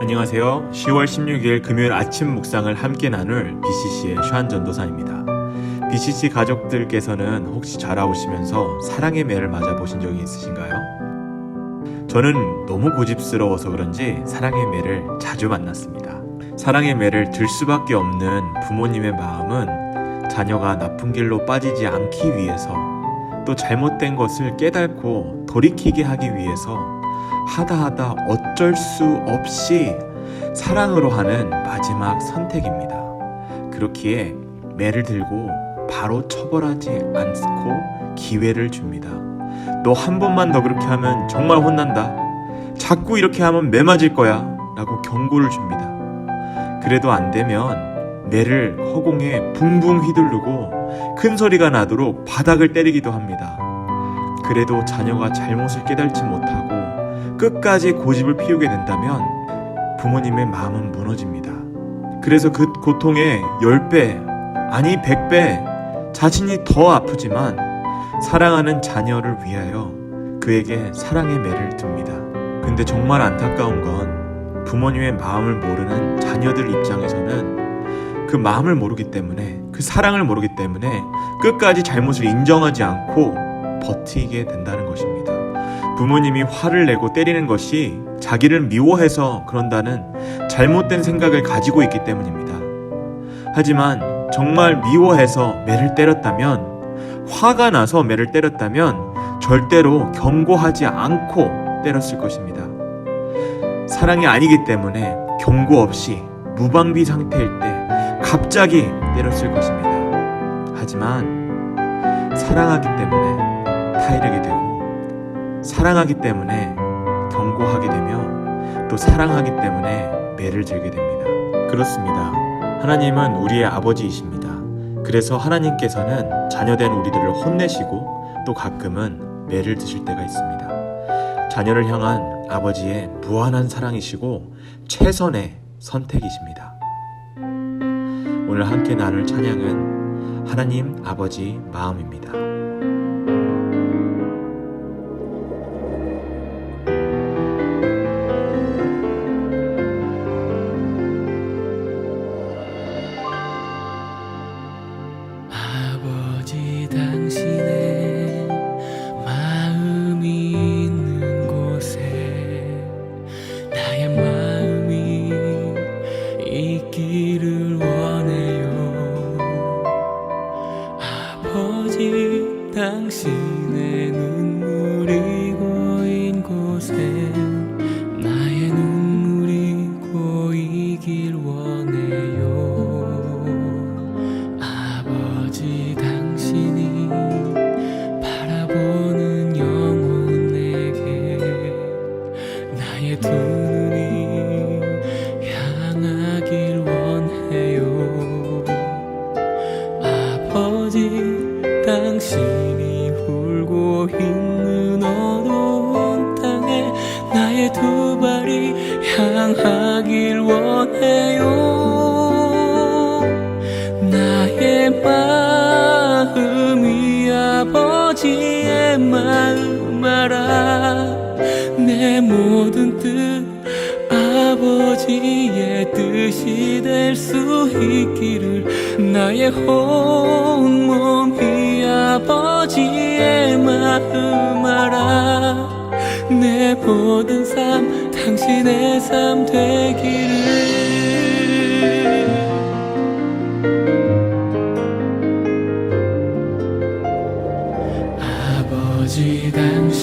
안녕하세요. 10월 16일 금요일 아침 묵상을 함께 나눌 BCC의 슈한 전도사입니다. BCC 가족들께서는 혹시 자라오시면서 사랑의 매를 맞아보신 적이 있으신가요? 저는 너무 고집스러워서 그런지 사랑의 매를 자주 만났습니다. 사랑의 매를 들 수밖에 없는 부모님의 마음은 자녀가 나쁜 길로 빠지지 않기 위해서 또 잘못된 것을 깨닫고 돌이키게 하기 위해서 하다 하다 어쩔 수 없이 사랑으로 하는 마지막 선택입니다. 그렇기에 매를 들고 바로 처벌하지 않고 기회를 줍니다. 너 한 번만 더 그렇게 하면 정말 혼난다. 자꾸 이렇게 하면 매 맞을 거야. 라고 경고를 줍니다. 그래도 안 되면 매를 허공에 붕붕 휘두르고 큰 소리가 나도록 바닥을 때리기도 합니다. 그래도 자녀가 잘못을 깨닫지 못하고 끝까지 고집을 피우게 된다면 부모님의 마음은 무너집니다. 그래서 그 고통의 10배, 아니 100배, 자신이 더 아프지만 사랑하는 자녀를 위하여 그에게 사랑의 매를 듭니다. 근데 정말 안타까운 건 부모님의 마음을 모르는 자녀들 입장에서는 그 마음을 모르기 때문에 그 사랑을 모르기 때문에 끝까지 잘못을 인정하지 않고 버티게 된다는 것입니다. 부모님이 화를 내고 때리는 것이 자기를 미워해서 그런다는 잘못된 생각을 가지고 있기 때문입니다. 하지만 정말 미워해서 매를 때렸다면 화가 나서 매를 때렸다면 절대로 경고하지 않고 때렸을 것입니다. 사랑이 아니기 때문에 경고 없이 무방비 상태일 때 갑자기 때렸을 것입니다. 하지만 사랑하기 때문에 타이르게 되고 사랑하기 때문에 경고하게 되며 또 사랑하기 때문에 매를 들게 됩니다. 그렇습니다. 하나님은 우리의 아버지이십니다. 그래서 하나님께서는 자녀된 우리들을 혼내시고 또 가끔은 매를 드실 때가 있습니다. 자녀를 향한 아버지의 무한한 사랑이시고 최선의 선택이십니다. 오늘 함께 나눌 찬양은 하나님 아버지 마음입니다. 당신이 울고 있는 어두운 땅에 나의 두 발이 향하길 원해요. 나의 마음이 아버지의 마음 알아 내 모든 뜻 아버지의 뜻이 될 수 있기를 나의 온 몸이 아버지의 마음 알아 내 모든 삶 당신의 삶 되기를. 아버지 당신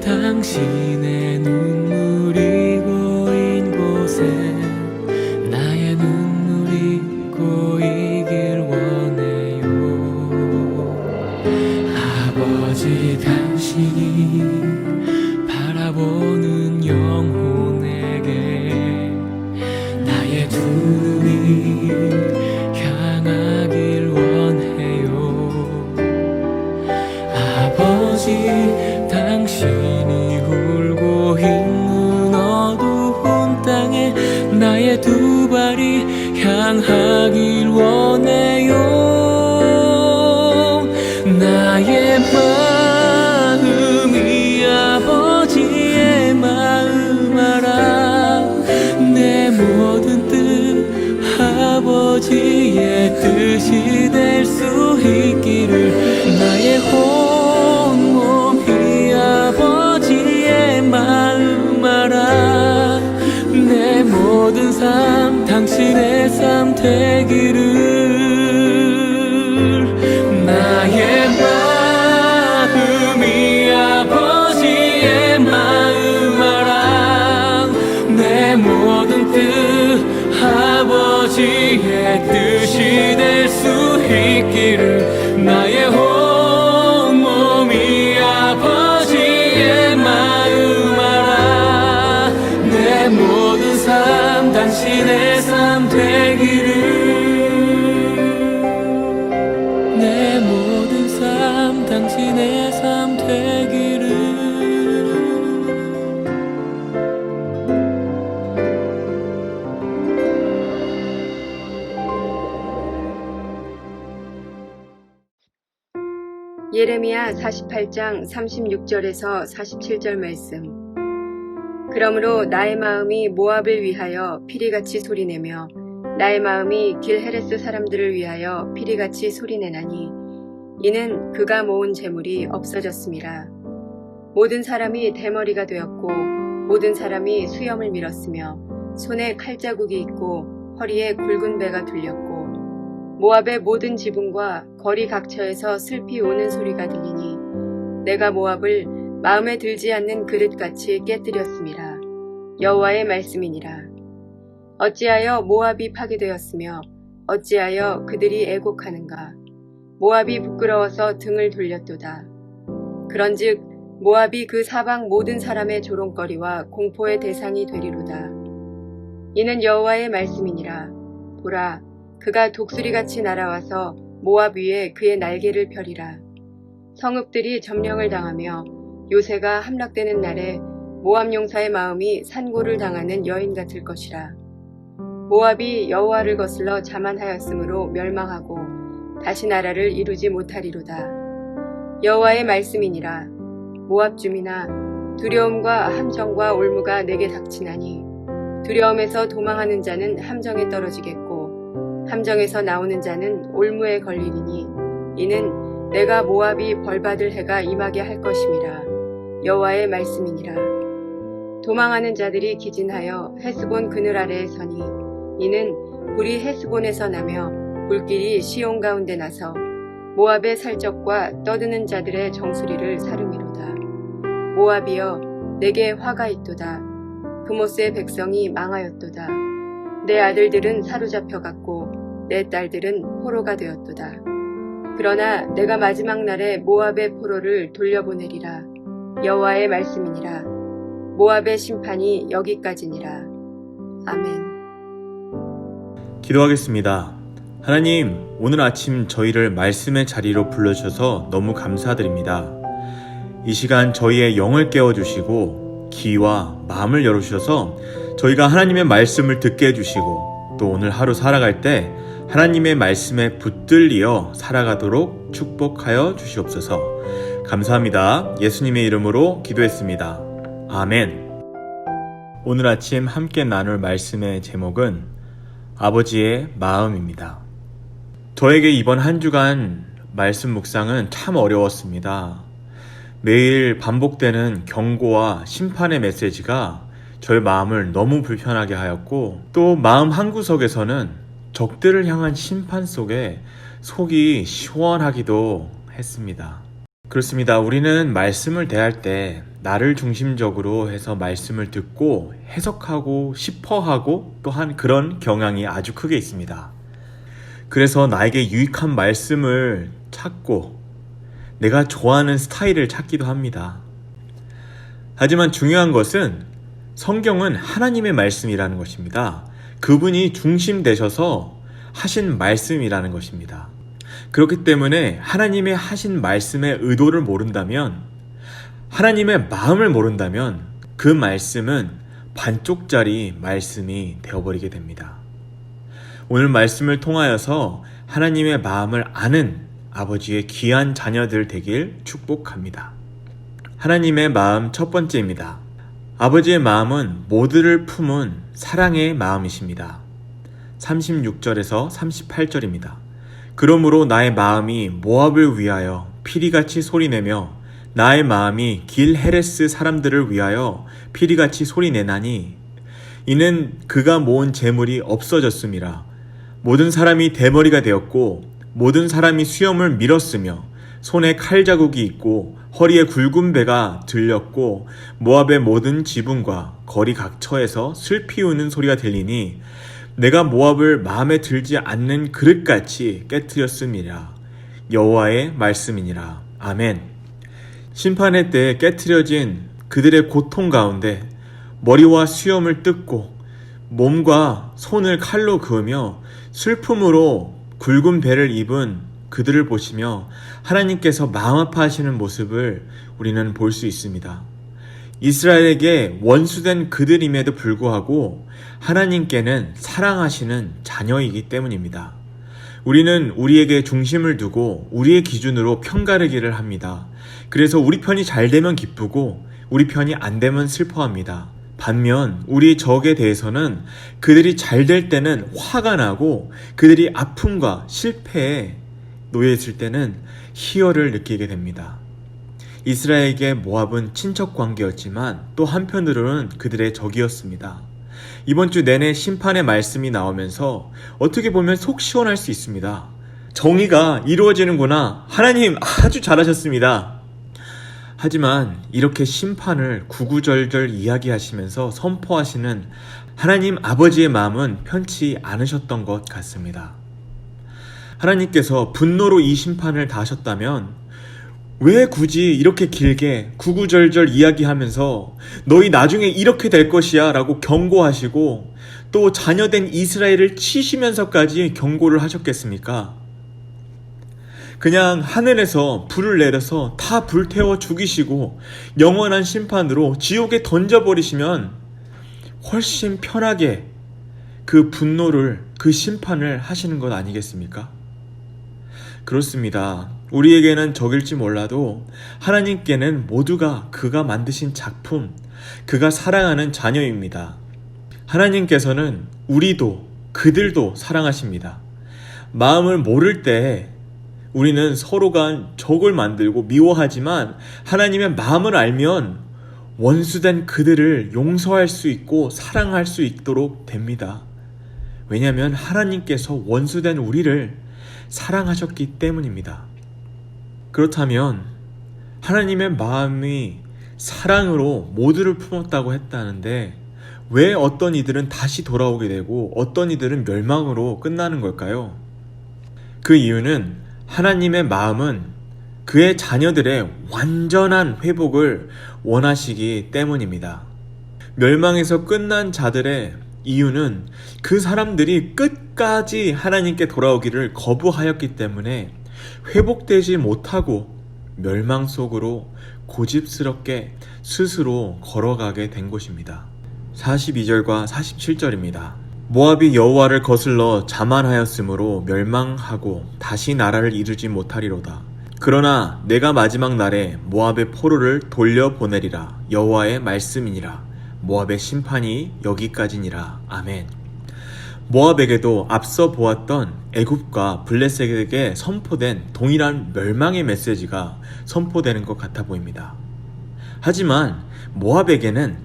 당신의 눈 모든 삶 당신의 삶 되기를 나의 마음이 아버지의 마음 알아 내 모든 뜻 아버지의 뜻이 될 수 있기를 나의 온 예레미야 48장 36절에서 47절 말씀. 그러므로 나의 마음이 모압을 위하여 피리같이 소리내며 나의 마음이 길헤레스 사람들을 위하여 피리같이 소리내나니 이는 그가 모은 재물이 없어졌음이라. 모든 사람이 대머리가 되었고 모든 사람이 수염을 밀었으며 손에 칼자국이 있고 허리에 굵은 배가 둘렸고 모압의 모든 지붕과 거리 각처에서 슬피 오는 소리가 들리니 내가 모압을 마음에 들지 않는 그릇같이 깨뜨렸음이라 여호와의 말씀이니라. 어찌하여 모압이 파괴되었으며 어찌하여 그들이 애곡하는가? 모압이 부끄러워서 등을 돌렸도다. 그런즉 모압이 그 사방 모든 사람의 조롱거리와 공포의 대상이 되리로다. 이는 여호와의 말씀이니라. 보라 그가 독수리같이 날아와서 모압 위에 그의 날개를 펴리라. 성읍들이 점령을 당하며 요새가 함락되는 날에 모압 용사의 마음이 산고를 당하는 여인 같을 것이라. 모압이 여호와를 거슬러 자만하였으므로 멸망하고 다시 나라를 이루지 못하리로다. 여호와의 말씀이니라. 모압 주민아 두려움과 함정과 올무가 내게 닥치나니 두려움에서 도망하는 자는 함정에 떨어지겠고 함정에서 나오는 자는 올무에 걸리리니 이는 내가 모압이 벌받을 해가 임하게 할 것임이라. 여호와의 말씀이니라. 도망하는 자들이 기진하여 헤스본 그늘 아래에 서니 이는 불이 헤스본에서 나며 불길이 시온 가운데 나서 모압의 살적과 떠드는 자들의 정수리를 사름이로다. 모압이여 내게 화가 있도다. 그모스의 백성이 망하였도다 내 아들들은 사로잡혀 갔고 내 딸들은 포로가 되었도다. 그러나 내가 마지막 날에 모압의 포로를 돌려보내리라. 여호와의 말씀이니라. 모압의 심판이 여기까지니라. 아멘. 기도하겠습니다. 하나님, 오늘 아침 저희를 말씀의 자리로 불러주셔서 너무 감사드립니다. 이 시간 저희의 영을 깨워주시고 귀와 마음을 열어주셔서 저희가 하나님의 말씀을 듣게 해주시고 또 오늘 하루 살아갈 때 하나님의 말씀에 붙들리어 살아가도록 축복하여 주시옵소서. 감사합니다. 예수님의 이름으로 기도했습니다. 아멘. 오늘 아침 함께 나눌 말씀의 제목은 아버지의 마음입니다. 저에게 이번 한 주간 말씀 묵상은 참 어려웠습니다. 매일 반복되는 경고와 심판의 메시지가 저의 마음을 너무 불편하게 하였고 또 마음 한구석에서는 적들을 향한 심판 속에 속이 시원하기도 했습니다. 그렇습니다. 우리는 말씀을 대할 때 나를 중심적으로 해서 말씀을 듣고 해석하고 싶어 하고 또한 그런 경향이 아주 크게 있습니다. 그래서 나에게 유익한 말씀을 찾고 내가 좋아하는 스타일을 찾기도 합니다. 하지만 중요한 것은 성경은 하나님의 말씀이라는 것입니다. 그분이 중심 되셔서 하신 말씀이라는 것입니다. 그렇기 때문에 하나님의 하신 말씀의 의도를 모른다면, 하나님의 마음을 모른다면 그 말씀은 반쪽짜리 말씀이 되어버리게 됩니다. 오늘 말씀을 통하여서 하나님의 마음을 아는 아버지의 귀한 자녀들 되길 축복합니다. 하나님의 마음 첫 번째입니다. 아버지의 마음은 모두를 품은 사랑의 마음이십니다. 36절에서 38절입니다. 그러므로 나의 마음이 모압을 위하여 피리같이 소리내며 나의 마음이 길 헤레스 사람들을 위하여 피리같이 소리내나니 이는 그가 모은 재물이 없어졌음이라 모든 사람이 대머리가 되었고 모든 사람이 수염을 밀었으며 손에 칼 자국이 있고 허리에 굵은 배가 들렸고 모압의 모든 지붕과 거리 각처에서 슬피 우는 소리가 들리니 내가 모압을 마음에 들지 않는 그릇같이 깨뜨렸음이라. 여호와의 말씀이니라. 아멘. 심판의 때에 깨뜨려진 그들의 고통 가운데 머리와 수염을 뜯고 몸과 손을 칼로 그으며 슬픔으로 굵은 배를 입은 그들을 보시며 하나님께서 마음 아파하시는 모습을 우리는 볼 수 있습니다. 이스라엘에게 원수된 그들임에도 불구하고 하나님께는 사랑하시는 자녀이기 때문입니다. 우리는 우리에게 중심을 두고 우리의 기준으로 편가르기를 합니다. 그래서 우리 편이 잘 되면 기쁘고 우리 편이 안 되면 슬퍼합니다. 반면 우리 적에 대해서는 그들이 잘 될 때는 화가 나고 그들이 아픔과 실패에 있을 때는 희열을 느끼게 됩니다. 이스라엘에게 모압은 친척 관계였지만 또 한편으로는 그들의 적이었습니다. 이번 주 내내 심판의 말씀이 나오면서 어떻게 보면 속 시원할 수 있습니다. 정의가 이루어지는구나. 하나님 아주 잘하셨습니다. 하지만 이렇게 심판을 구구절절 이야기하시면서 선포하시는 하나님 아버지의 마음은 편치 않으셨던 것 같습니다. 하나님께서 분노로 이 심판을 다 하셨다면 왜 굳이 이렇게 길게 구구절절 이야기하면서 너희 나중에 이렇게 될 것이야 라고 경고하시고 또 자녀된 이스라엘을 치시면서까지 경고를 하셨겠습니까? 그냥 하늘에서 불을 내려서 다 불태워 죽이시고 영원한 심판으로 지옥에 던져버리시면 훨씬 편하게 그 분노를, 그 심판을 하시는 것 아니겠습니까? 그렇습니다. 우리에게는 적일지 몰라도 하나님께는 모두가 그가 만드신 작품, 그가 사랑하는 자녀입니다. 하나님께서는 우리도 그들도 사랑하십니다. 마음을 모를 때 우리는 서로가 적을 만들고 미워하지만 하나님의 마음을 알면 원수된 그들을 용서할 수 있고 사랑할 수 있도록 됩니다. 왜냐하면 하나님께서 원수된 우리를 사랑하셨기 때문입니다. 그렇다면 하나님의 마음이 사랑으로 모두를 품었다고 했다는데 왜 어떤 이들은 다시 돌아오게 되고 어떤 이들은 멸망으로 끝나는 걸까요? 그 이유는 하나님의 마음은 그의 자녀들의 완전한 회복을 원하시기 때문입니다. 멸망에서 끝난 자들의 이유는 그 사람들이 끝까지 하나님께 돌아오기를 거부하였기 때문에 회복되지 못하고 멸망 속으로 고집스럽게 스스로 걸어가게 된 것입니다. 42절과 47절입니다. 모압이 여호와를 거슬러 자만하였으므로 멸망하고 다시 나라를 이루지 못하리로다. 그러나 내가 마지막 날에 모압의 포로를 돌려보내리라 여호와의 말씀이니라. 모압의 심판이 여기까지니라. 아멘. 모압에게도 앞서 보았던 애굽과 블레셋에게 선포된 동일한 멸망의 메시지가 선포되는 것 같아 보입니다. 하지만 모압에게는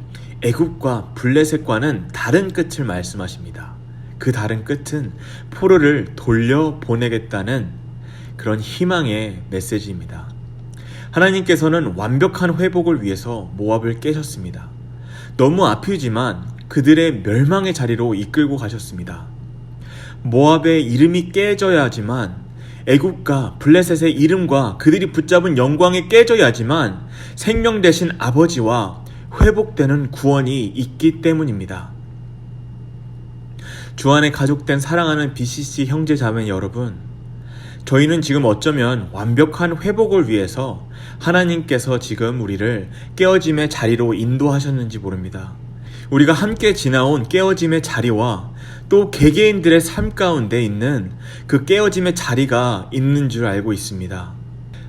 애굽과 블레셋과는 다른 끝을 말씀하십니다. 그 다른 끝은 포로를 돌려 보내겠다는 그런 희망의 메시지입니다. 하나님께서는 완벽한 회복을 위해서 모압을 깨셨습니다. 너무 아프지만 그들의 멸망의 자리로 이끌고 가셨습니다. 모압의 이름이 깨져야 하지만 애굽과 블레셋의 이름과 그들이 붙잡은 영광이 깨져야 하지만 생명 대신 아버지와 회복되는 구원이 있기 때문입니다. 주 안에 가족된 사랑하는 BCC 형제 자매 여러분, 저희는 지금 어쩌면 완벽한 회복을 위해서 하나님께서 지금 우리를 깨어짐의 자리로 인도하셨는지 모릅니다. 우리가 함께 지나온 깨어짐의 자리와 또 개개인들의 삶 가운데 있는 그 깨어짐의 자리가 있는 줄 알고 있습니다.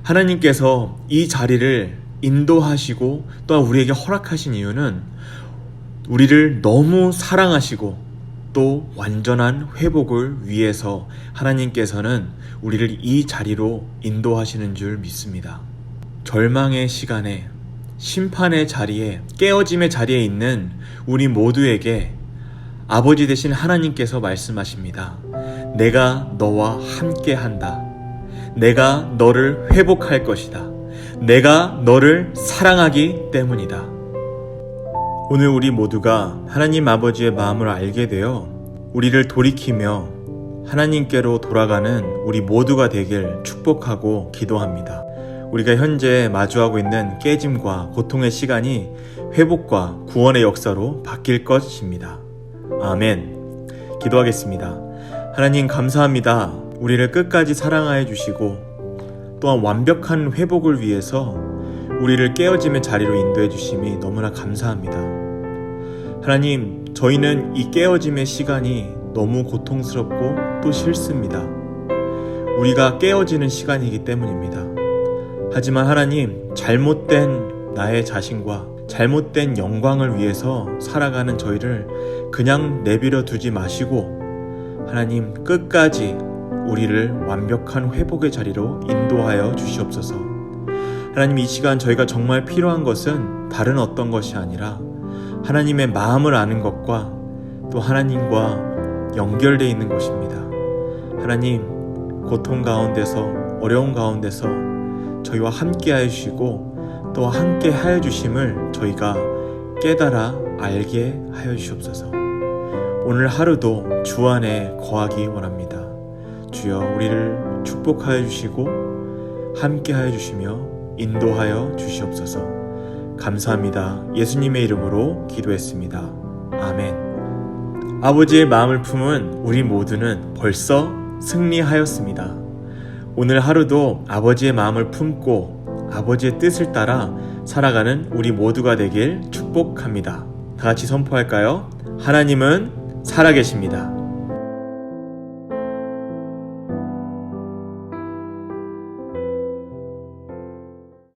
하나님께서 이 자리를 인도하시고 또한 우리에게 허락하신 이유는 우리를 너무 사랑하시고 또 완전한 회복을 위해서 하나님께서는 우리를 이 자리로 인도하시는 줄 믿습니다. 절망의 시간에 심판의 자리에 깨어짐의 자리에 있는 우리 모두에게 아버지 되신 하나님께서 말씀하십니다. 내가 너와 함께 한다. 내가 너를 회복할 것이다. 내가 너를 사랑하기 때문이다. 오늘 우리 모두가 하나님 아버지의 마음을 알게 되어 우리를 돌이키며 하나님께로 돌아가는 우리 모두가 되길 축복하고 기도합니다. 우리가 현재 마주하고 있는 깨짐과 고통의 시간이 회복과 구원의 역사로 바뀔 것입니다. 아멘. 기도하겠습니다. 하나님 감사합니다. 우리를 끝까지 사랑하여 주시고 또한 완벽한 회복을 위해서 우리를 깨어짐의 자리로 인도해 주심이 너무나 감사합니다. 하나님, 저희는 이 깨어짐의 시간이 너무 고통스럽고 또 싫습니다. 우리가 깨어지는 시간이기 때문입니다. 하지만 하나님, 잘못된 나의 자신과 잘못된 영광을 위해서 살아가는 저희를 그냥 내버려 두지 마시고 하나님 끝까지 우리를 완벽한 회복의 자리로 인도하여 주시옵소서. 하나님 이 시간 저희가 정말 필요한 것은 다른 어떤 것이 아니라 하나님의 마음을 아는 것과 또 하나님과 연결되어 있는 것입니다. 하나님 고통 가운데서 어려운 가운데서 저희와 함께 하여 주시고 또 함께 하여 주심을 저희가 깨달아 알게 하여 주시옵소서. 오늘 하루도 주 안에 거하기 원합니다. 주여 우리를 축복하여 주시고 함께 하여 주시며 인도하여 주시옵소서. 감사합니다. 예수님의 이름으로 기도했습니다. 아멘. 아버지의 마음을 품은 우리 모두는 벌써 승리하였습니다. 오늘 하루도 아버지의 마음을 품고 아버지의 뜻을 따라 살아가는 우리 모두가 되길 축복합니다. 다 같이 선포할까요? 하나님은 살아계십니다.